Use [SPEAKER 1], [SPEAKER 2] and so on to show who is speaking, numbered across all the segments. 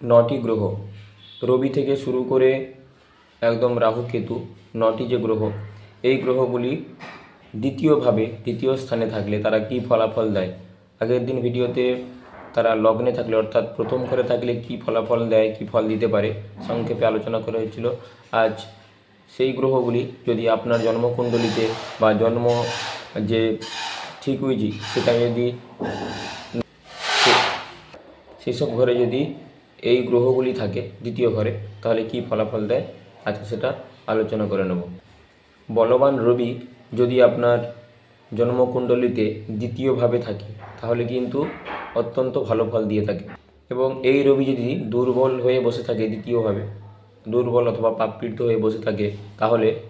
[SPEAKER 1] নটি গ্রহ। রবি থেকে শুরু করে একদম রাহু কেতু নটি যে গ্রহ, এই গ্রহগুলি দ্বিতীয়ভাবে দ্বিতীয় স্থানে থাকলে তারা কী ফলাফল দেয়? আগের দিন ভিডিওতে তারা লগ্নে থাকলে অর্থাৎ প্রথম ঘরে থাকলে কী ফলাফল দেয়, কী ফল দিতে পারে সংক্ষেপে আলোচনা করা হয়েছিল। আজ সেই গ্রহগুলি যদি আপনার জন্মকুণ্ডলিতে বা জন্ম যে ঠিক উইজি সেটা যদি সেসব ঘরে যদি এই গ্রহগুলি থাকে দ্বিতীয় ঘরে, তাহলে কি ফলাফল দেয়? আজকে সেটা আলোচনা করে নেব। বলবান রবি যদি আপনার জন্মকুণ্ডলিতে দ্বিতীয়ভাবে থাকে, তাহলে কিন্তু অত্যন্ত ভালো ফল দিয়ে থাকে। এবং এই রবি যদি দুর্বল হয়ে বসে থাকে দ্বিতীয়ভাবে, দুর্বল অথবা পাপপীড়িত হয়ে বসে থাকে, তাহলে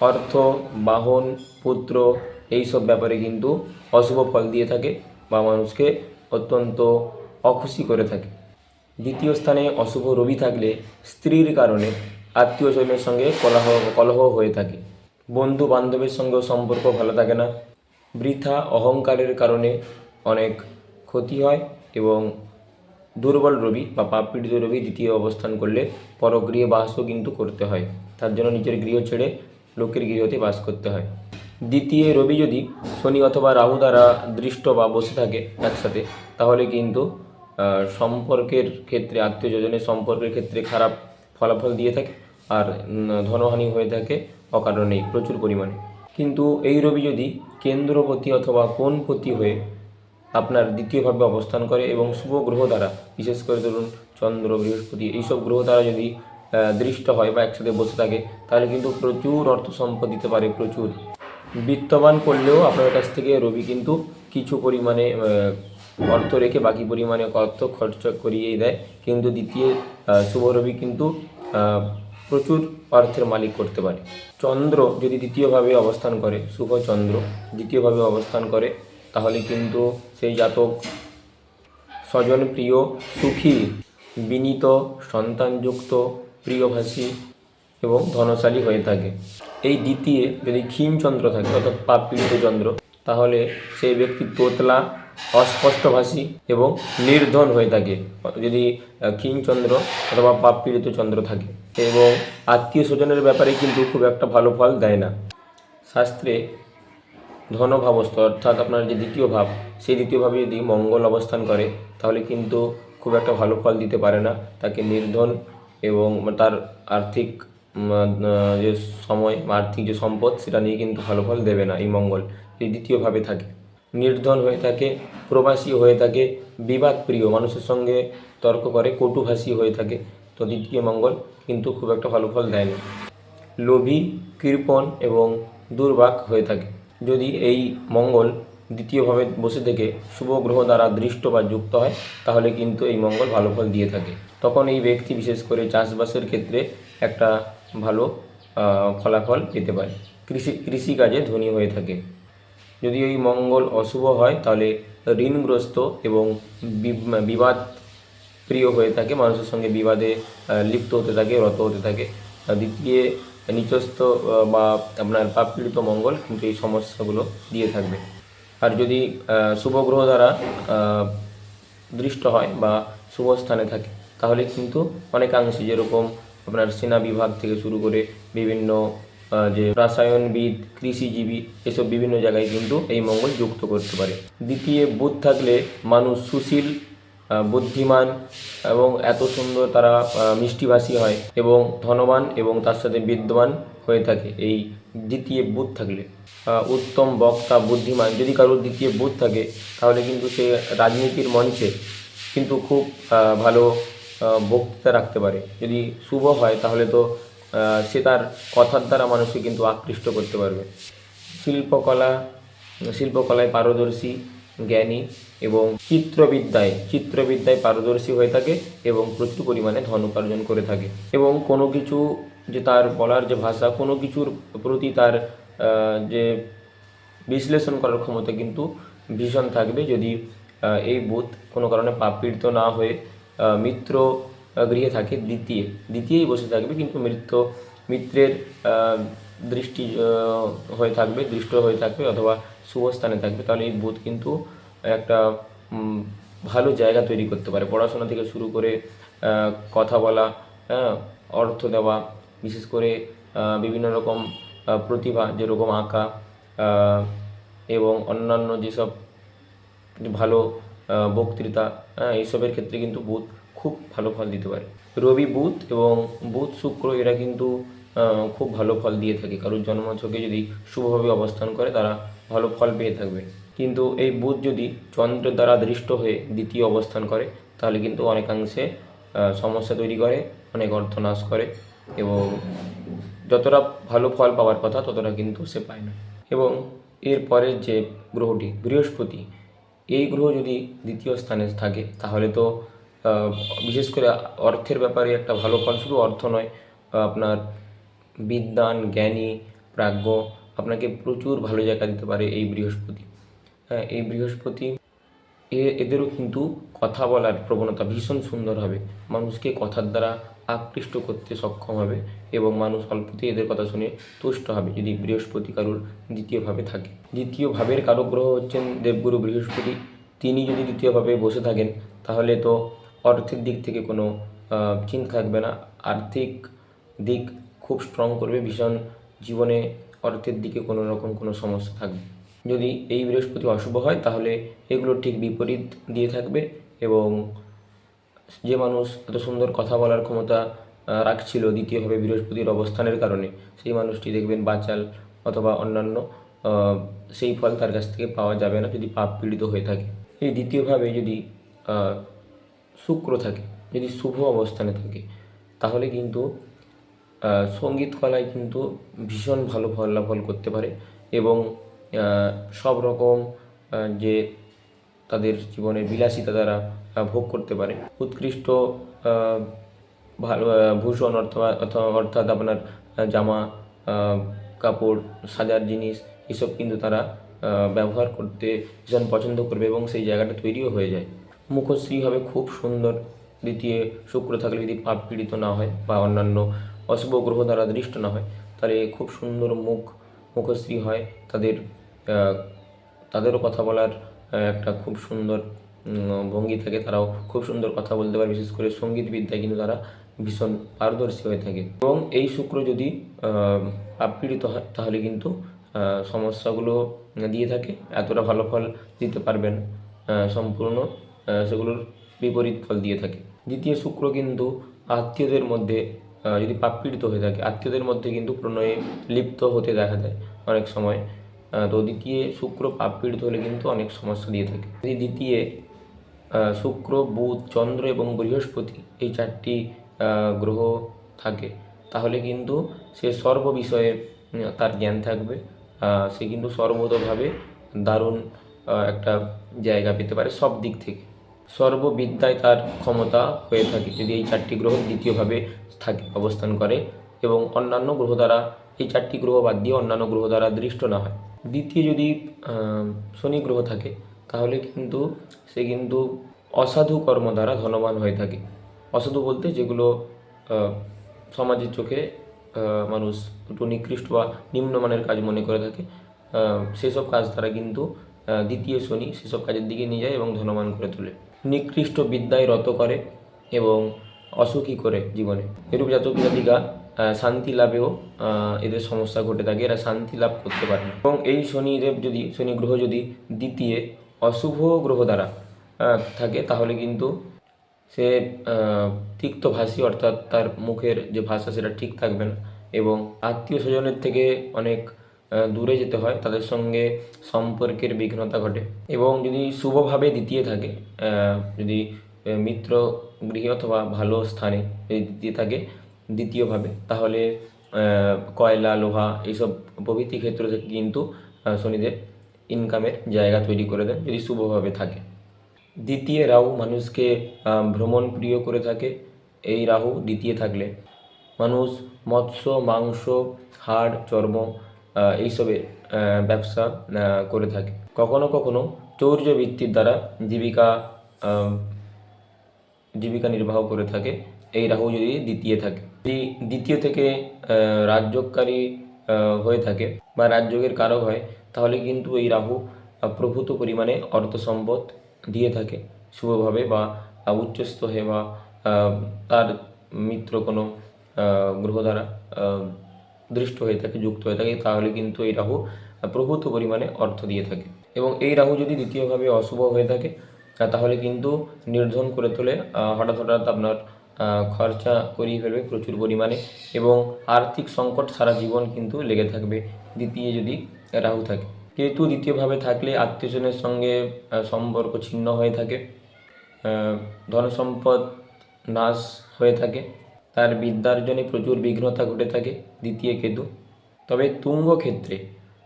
[SPEAKER 1] অর্থ, বাহন, পুত্র এইসব ব্যাপারে কিন্তু অশুভ ফল দিয়ে থাকে বা মানুষকে অত্যন্ত অখুশি করে থাকে। দ্বিতীয় স্থানে অশুভ রবি থাকলে স্ত্রীর কারণে আত্মীয় স্বজনের সঙ্গে কলহ কলহ হয়ে থাকে। বন্ধু বান্ধবের সঙ্গেও সম্পর্ক ভালো থাকে না। বৃথা অহংকারের কারণে অনেক ক্ষতি হয় এবং দুর্বল রবি বা পাপ পাপপীড়িত রবি দ্বিতীয় অবস্থান করলে পরগৃহে বাসও কিন্তু করতে হয়। তার জন্য নিজের গৃহ ছেড়ে লোকের গৃহতে বাস করতে হয়। দ্বিতীয় রবি যদি শনি অথবা রাহু দ্বারা দৃষ্ট বা বসে থাকে একসাথে, তাহলে কিন্তু সম্পর্কের ক্ষেত্রে, আত্মীয় স্বজনের সম্পর্কের ক্ষেত্রে খারাপ ফলাফল দিয়ে থাকে আর ধনহানি হয়ে থাকে অকারণেই প্রচুর পরিমাণে। কিন্তু এই রবি যদি কেন্দ্রপতি অথবা কোণপতি হয়ে আপনার দ্বিতীয়ভাবে অবস্থান করে এবং শুভ গ্রহ দ্বারা, বিশেষ করে ধরুন চন্দ্র, বৃহস্পতি, এইসব গ্রহ দ্বারা যদি দৃষ্ট হয় বা একসাথে বসে থাকে, তাহলে কিন্তু প্রচুর অর্থ সম্পদ দিতে পারে, প্রচুর। বিত্তবান করলেও আপনার কাছ থেকে রবি কিন্তু কিছু পরিমাণে অর্থ রেখে বাকি পরিমাণে অর্থ খরচ করিয়েই দেয়। কিন্তু দ্বিতীয় শুভ রবি কিন্তু প্রচুর অর্থের মালিক করতে পারে। চন্দ্র যদি দ্বিতীয়ভাবে অবস্থান করে, শুভ চন্দ্র দ্বিতীয়ভাবে অবস্থান করে, তাহলে কিন্তু সেই জাতক স্বজন প্রিয়, সুখী, বিনীত, সন্তানযুক্ত, প্রিয়ভাষী এবং ধনশালী হয়ে থাকে। এই দ্বিতীয় যদি ক্ষীণচন্দ্র থাকে, অর্থাৎ পাপ পীড়িত চন্দ্র, তাহলে সেই ব্যক্তি তোতলা অস্পষ্টভাষী এবং নির্ধন হয়ে থাকে। যদি আহ, ক্ষীণচন্দ্র অথবা পাপ পীড়িত চন্দ্র থাকে। এবং আত্মীয় স্বজনের ব্যাপারে কিন্তু খুব একটা ভালো ফল দেয় না। শাস্ত্রে ধনভাবস্থ অর্থাৎ আপনার যে দ্বিতীয় ভাব সেই দ্বিতীয় ভাবে যদি মঙ্গল অবস্থান করে তাহলে কিন্তু খুব একটা ভালো ফল দিতে পারে না। তাকে নির্ধন এবং তার আর্থিক যে সময় আর্থিক যে সম্পদ সেটা নিয়ে কিন্তু ভালো ফল দেবে না এই মঙ্গল। এই দ্বিতীয়ভাবে থাকে। নির্ধন হয়ে থাকে, প্রবাসী হয়ে থাকে, বিবাদ প্রিয় মানুষের সঙ্গে তর্ক করে, কটুভাষী হয়ে থাকে। তো দ্বিতীয় মঙ্গল কিন্তু খুব একটা ভালো ফল দেয় না। লোভী, কৃপণ এবং দুর্বাক হয়ে থাকে। যদি এই মঙ্গল দ্বিতীয়ভাবে বসে থেকে শুভ গ্রহ দ্বারা দৃষ্ট বা যুক্ত হয়, তাহলে কিন্তু এই মঙ্গল ভালো ফল দিয়ে থাকে। তখন এই ব্যক্তি বিশেষ করে চাষবাসের ক্ষেত্রে একটা ভালো ফলাফল পেতে পারে। কৃষি, কৃষিকাজে ধনী হয়ে থাকে। যদি এই মঙ্গল অশুভ হয়, তাহলে ঋণগ্রস্ত এবং বিবাদ প্রিয় হয়ে থাকে, মানুষের সঙ্গে বিবাদে লিপ্ত হতে থাকে, রত হতে থাকে। দ্বিতীয় নিচস্থ বা আপনার পাপপীড়িত মঙ্গল কিন্তু এই সমস্যাগুলো দিয়ে থাকবে। আর যদি শুভ গ্রহ দ্বারা দৃষ্ট হয় বা শুভ স্থানে থাকে, তাহলে কিন্তু অনেকাংশে যেরকম আপনার সেনা বিভাগ থেকে শুরু করে বিভিন্ন যে রাসায়নবিদ, কৃষিজীবী এসব বিভিন্ন জায়গায় কিন্তু এই মঙ্গল যুক্ত করতে পারে। দ্বিতীয় বুধ থাকলে মানুষ সুশীল বুদ্ধিমান এবং এত সুন্দর তারা মিষ্টিভাষী হয় এবং ধনবান এবং তার সাথে বিদ্যমান হয়ে থাকে এই দ্বিতীয় বুধ থাকলে। উত্তম বক্তা, বুদ্ধিমান, যদি কারোর দ্বিতীয় বুধ থাকে, তাহলে কিন্তু সে রাজনীতির মঞ্চে কিন্তু খুব ভালো বক্তৃতা রাখতে পারে। যদি শুভ হয়, তাহলে তো সে তার কথার দ্বারা মানুষকে কিন্তু আকৃষ্ট করতে পারবে। শিল্পকলা, শিল্পকলায় পারদর্শী, জ্ঞানী এবং চিত্রবিদ্যায় চিত্রবিদ্যায় পারদর্শী হয়ে থাকে এবং প্রচুর পরিমাণে ধন উপার্জন করে থাকে। এবং কোনো কিছু যে তার বলার যে ভাষা, কোনো কিছুর প্রতি তার যে বিশ্লেষণ করার ক্ষমতা কিন্তু ভীষণ থাকবে যদি এই বুধ কোনো কারণে পাপীড়িত না হয়ে মিত্র গৃহে থাকে দ্বিতীয় দ্বিতীয়ই বসে থাকবে কিন্তু মৃত্য মিত্রের দৃষ্টি হয়ে থাকবে দৃষ্ট হয়ে থাকবে অথবা শুভ স্থানে থাকবে তাহলে এই বুধ কিন্তু একটা ভালো জায়গা তৈরি করতে পারে। পড়াশোনা থেকে শুরু করে কথা বলা হ্যাঁ অর্থ দেওয়া বিশেষ করে বিভিন্ন রকম প্রতিভা যেরকম আঁকা এবং অন্যান্য যেসব ভালো বক্তৃতা হ্যাঁ, এইসবের ক্ষেত্রে কিন্তু বুধ খুব ভালো ফল দিতে পারে। রবি বুধ এবং বুধ শুক্র এরা কিন্তু খুব ভালো ফল দিয়ে থাকে। কারোর জন্মছকে যদি শুভভাবে অবস্থান করে, তারা ভালো ফল পেয়ে থাকবে। কিন্তু এই বুধ যদি চন্দ্রের দ্বারা দৃষ্ট হয়ে দ্বিতীয় অবস্থান করে, তাহলে কিন্তু অনেকাংশে সমস্যা তৈরি করে, অনেক অর্থ নাশ করে এবং যতটা ভালো ফল পাওয়ার কথা, ততটা কিন্তু সে পায় না। এবং এর পরের যে গ্রহটি, বৃহস্পতি, এই গ্রহ যদি দ্বিতীয় স্থানে থাকে, তাহলে তো বিশেষ করে অর্থের ব্যাপারে একটা ভালো ফল শুধু অর্থ নয় আপনার বিদ্বান জ্ঞানী, প্রাজ্ঞ আপনাকে প্রচুর ভালো জায়গা দিতে পারে এই বৃহস্পতি। হ্যাঁ এই বৃহস্পতি এ, এদেরও কিন্তু কথা বলার প্রবণতা ভীষণ সুন্দর হবে। মানুষকে কথার দ্বারা আকৃষ্ট করতে সক্ষম হবে এবং মানুষ অল্পতেই এদের কথা শুনে তুষ্ট হবে যদি বৃহস্পতি কারুর দ্বিতীয়ভাবে থাকে। দ্বিতীয় ভাবের কারক গ্রহ হচ্ছেন দেবগুরু বৃহস্পতি। তিনি যদি দ্বিতীয়ভাবে বসে থাকেন, তাহলে তো অর্থের দিক থেকে কোনো চিন্তা থাকবে না। আর্থিক দিক খুব স্ট্রং করবে, ভীষণ জীবনে অর্থের দিকে কোনো রকম কোনো সমস্যা থাকবে। যদি এই বৃহস্পতি অশুভ হয়, তাহলে এগুলো ঠিক বিপরীত দিয়ে থাকবে এবং যে মানুষ এত সুন্দর কথা বলার ক্ষমতা রাখছিল দ্বিতীয়ভাবে বৃহস্পতির অবস্থানের কারণে, সেই মানুষটি দেখবেন বাচাল অথবা অন্যান্য সেই ফল তার কাছ থেকে পাওয়া যাবে না যদি পাপ পীড়িত হয়ে থাকে। এই দ্বিতীয়ভাবে যদি শুক্র থাকে, যদি শুভ অবস্থানে থাকে, তাহলে কিন্তু সংগীত কলায় কিন্তু ভীষণ ভালো ফলাফল করতে পারে এবং সব রকম যে তাদের জীবনের বিলাসিতা তারা ভোগ করতে পারে। উৎকৃষ্ট ভালো ভূষণ অথবা অর্থাৎ আপনার জামা কাপড়, সাজার জিনিস, এসব কিন্তু তারা ব্যবহার করতে ভীষণ পছন্দ করবে এবং সেই জায়গাটা তৈরিও হয়ে যায়। মুখশ্রী হবে খুব সুন্দর। দ্বিতীয় শুক্র থাকলে যদি পাপ পীড়িত না হয় বা অন্যান্য অশুভ গ্রহ দ্বারা দৃষ্ট না হয়, তাহলে খুব সুন্দর মুখ, মুখশ্রী হয়। তাদের তাদেরও কথা বলার একটা খুব সুন্দর ভঙ্গি থাকে। তারাও খুব সুন্দর কথা বলতে পারে। বিশেষ করে সংগীত বিদ্যায় কিন্তু তারা ভীষণ পারদর্শী হয়ে থাকে। এবং এই শুক্র যদি আপীড়িত হয়, তাহলে কিন্তু সমস্যাগুলো দিয়ে থাকে। এতটা ভালো ফল দিতে পারবেন সম্পূর্ণ সেগুলোর বিপরীত ফল দিয়ে থাকে। দ্বিতীয় শুক্র কিন্তু আত্মীয়দের মধ্যে যদি পাপপীড়িত হয়ে থাকে, আত্মীয়দের মধ্যে কিন্তু প্রণয়ে লিপ্ত হতে দেখা যায় অনেক সময়। তো দ্বিতীয় শুক্র পাপপীড়িত হলে কিন্তু অনেক সমস্যা দিয়ে থাকে। যদি দ্বিতীয় শুক্র, বুধ, চন্দ্র এবং বৃহস্পতি এই চারটি গ্রহ থাকে, তাহলে কিন্তু সে সর্ব বিষয়ে তার জ্ঞান থাকবে। সে কিন্তু সর্বতভাবে দারুণ একটা জায়গা পেতে পারে সব দিক থেকে। সর্ববিদ্যায় তার ক্ষমতা হয়ে থাকে। যদি এই চারটি গ্রহ দ্বিতীয়ভাবে থাকে, অবস্থান করে এবং অন্যান্য গ্রহ দ্বারা এই চারটি গ্রহ বাদ দিয়ে অন্যান্য গ্রহ দ্বারা দৃষ্ট না হয়। দ্বিতীয় যদি শনি গ্রহ থাকে, তাহলে কিন্তু সে কিন্তু অসাধু কর্ম দ্বারা ধনবান হয়ে থাকে। অসাধু বলতে যেগুলো সমাজের চোখে মানুষ একটু নিকৃষ্ট বা নিম্নমানের কাজ মনে করে থাকে সেসব কাজ দ্বারা কিন্তু দ্বিতীয় শনি সেসব কাজের দিকে নিয়ে যায় এবং ধনবান করে তোলে। নিকৃষ্ট বিদ্যায় রত করে এবং অসুখী করে জীবনে। এরূপ জাতক জাতিকা শান্তি লাভেও এদের সমস্যা ঘটে থাকে। এরা শান্তি লাভ করতে পারে। এবং এই শনিদেব যদি শনি গ্রহ যদি দ্বিতীয় অশুভ গ্রহ দ্বারা থাকে তাহলে কিন্তু সে আহ, তিক্তভাষী অর্থাৎ তার মুখের যে ভাষা সেটা ঠিক থাকবে না। এবং আত্মীয় স্বজনের থেকে অনেক দূরে যেতে হয়, তাদের সঙ্গে সম্পর্কের বিঘ্নতা ঘটে। এবং যদি শুভভাবে দ্বিতীয় থাকে যদি মিত্র গৃহে অথবা ভালো স্থানে যদি দ্বিতীয় থাকে, দ্বিতীয়ভাবে, তাহলে কয়লা, লোহা এইসব প্রভৃতি ক্ষেত্র থেকে কিন্তু শনিদেব ইনকামের জায়গা তৈরি করে দেন যদি শুভভাবে থাকে। দ্বিতীয় রাহু মানুষকে ভ্রমণ প্রিয় করে থাকে, এই রাহু দ্বিতীয় থাকলে। মানুষ মৎস্য, মাংস, হাড়, চর্ম এইসবের ব্যবসা করে থাকে। কখনো কখনো চৌর্য বৃত্তির দ্বারা জীবিকা জীবিকা নির্বাহ করে থাকে। এই রাহু যদি দ্বিতীয় থাকে, যদি দ্বিতীয় থেকে রাজযোগকারী হয়ে থাকে বা রাজযোগের কারক হয়, তাহলে কিন্তু এই রাহু প্রভূত পরিমাণে অর্থ সম্পদ দিয়ে থাকে শুভভাবে বা উচ্চস্থ হয়ে বা তার মিত্র কোনো গ্রহ দ্বারা দৃষ্ট হয়ে থাকে, যুক্ত হয়ে থাকে, তাহলে কিন্তু এই রাহু প্রভূত পরিমাণে অর্থ দিয়ে থাকে। এবং এই রাহু যদি দ্বিতীয়ভাবে অশুভ হয়ে থাকে তাহলে কিন্তু নির্ধন করে তোলে হঠাৎ হঠাৎ আপনার খরচা করিয়ে ফেলবে প্রচুর পরিমাণে এবং আর্থিক সংকট সারা জীবন কিন্তু লেগে থাকবে দ্বিতীয় যদি রাহু থাকে। কেতু দ্বিতীয়ভাবে থাকলে আত্মীয়জনের সঙ্গে সম্পর্ক ছিন্ন হয়ে থাকে ধনসম্পদ নাশ হয়ে থাকে তার বিদ্যার্জনে প্রচুর বিঘ্নতা ঘটে থাকে, দ্বিতীয় কেতু। তবে তুঙ্গ ক্ষেত্রে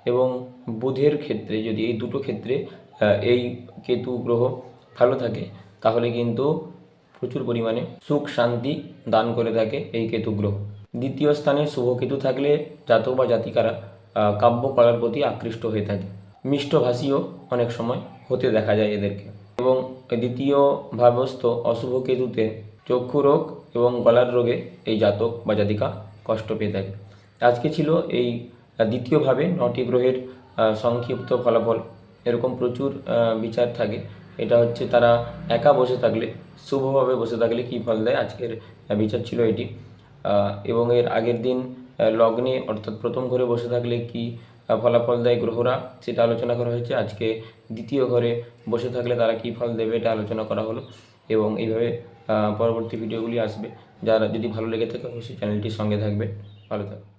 [SPEAKER 1] এবং বুধের ক্ষেত্রে যদি এই দুটো ক্ষেত্রে এই কেতু গ্রহ ভালো থাকে, তাহলে কিন্তু প্রচুর পরিমাণে সুখ শান্তি দান করে থাকে এই কেতু গ্রহ। দ্বিতীয় স্থানে শুভ কেতু থাকলে জাতক বা জাতিকারা কাব্য কলার প্রতি আকৃষ্ট হয়ে থাকে। মিষ্টভাষীও অনেক সময় হতে দেখা যায় এদেরকে। এবং দ্বিতীয় ভাবস্থ অশুভ কেতুতে চক্ষু রোগ এবং গলার রোগে এই জাতক বা জাতিকা কষ্ট পেয়ে থাকে। আজকে ছিল এই দ্বিতীয়ভাবে নটি গ্রহের সংক্ষিপ্ত ফলাফল। এরকম প্রচুর বিচার থাকে। এটা হচ্ছে তারা একা বসে থাকলে, শুভভাবে বসে থাকলে কী ফল দেয়? আজকের বিচার ছিল এটি। এবং এর আগের দিন লগ্নে অর্থাৎ প্রথম ঘরে বসে থাকলে কি ফলাফল দেয় গ্রহরা? সেটা আলোচনা করা হয়েছে। আজকে দ্বিতীয় ঘরে বসে থাকলে তারা কী ফল দেবে এটা আলোচনা করা হলো। এবং এইভাবে পরবর্তী ভিডিওগুলি আসবে। যারা যদি ভালো লেগে থাকে, অবশ্যই চ্যানেলটির সঙ্গে থাকবে। ভালো থাকবে